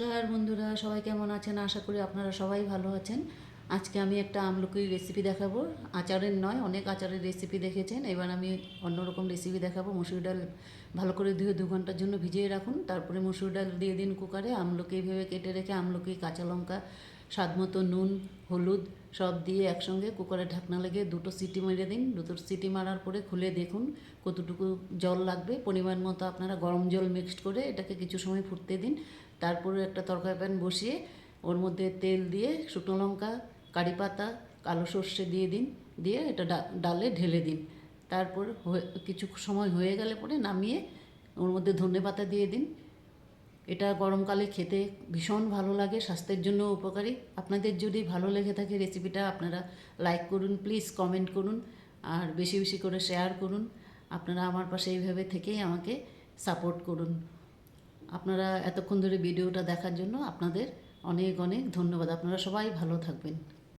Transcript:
নমস্কার বন্ধুরা সবাই কেমন আছেন? আশা করি আপনারা সবাই ভালো আছেন। আজকে আমি একটা আমলকির রেসিপি দেখাবো। আচারের নয়, অনেক আচারের রেসিপি দেখেছেন। এবার আমি অন্যরকম রেসিপি দেখাবো। মসুর ডাল ভালো করে ধুয়ে দু ঘণ্টার জন্য ভিজিয়ে রাখুন। তারপরে মসুর ডাল দিয়ে দিন কুকারে। আমলকি এইভাবে কেটে রেখে আমলকি, কাঁচা লঙ্কা, স্বাদ মতো নুন, হলুদ সব দিয়ে একসঙ্গে কুকারে ঢাকনা লেগে দুটো সিটি মেরে দিন। দুটো সিটি মারার পরে খুলে দেখুন কতটুকু জল লাগবে। পরিমাণ মতো আপনারা গরম জল মিক্সড করে এটাকে কিছু সময় ফুটতে দিন। তারপরে একটা তরকারি প্যান বসিয়ে ওর মধ্যে তেল দিয়ে শুকনো লঙ্কা কারি পাতা, কালো সর্ষে দিয়ে দিন, দিয়ে এটা ডালে ঢেলে দিন। তারপর কিছু সময় হয়ে গেলে পরে নামিয়ে ওর মধ্যে ধনে পাতা দিয়ে দিন। এটা গরমকালে খেতে ভীষণ ভালো লাগে, স্বাস্থ্যের জন্য উপকারী। আপনাদের যদি ভালো লেগে থাকে রেসিপিটা, আপনারা লাইক করুন, প্লিজ কমেন্ট করুন, আর বেশি বেশি করে শেয়ার করুন। আপনারা আমার পাশে এইভাবে থেকেই আমাকে সাপোর্ট করুন। আপনারা এতক্ষণ ধরে ভিডিওটা দেখার জন্য আপনাদের অনেক অনেক ধন্যবাদ। আপনারা সবাই ভালো থাকবেন।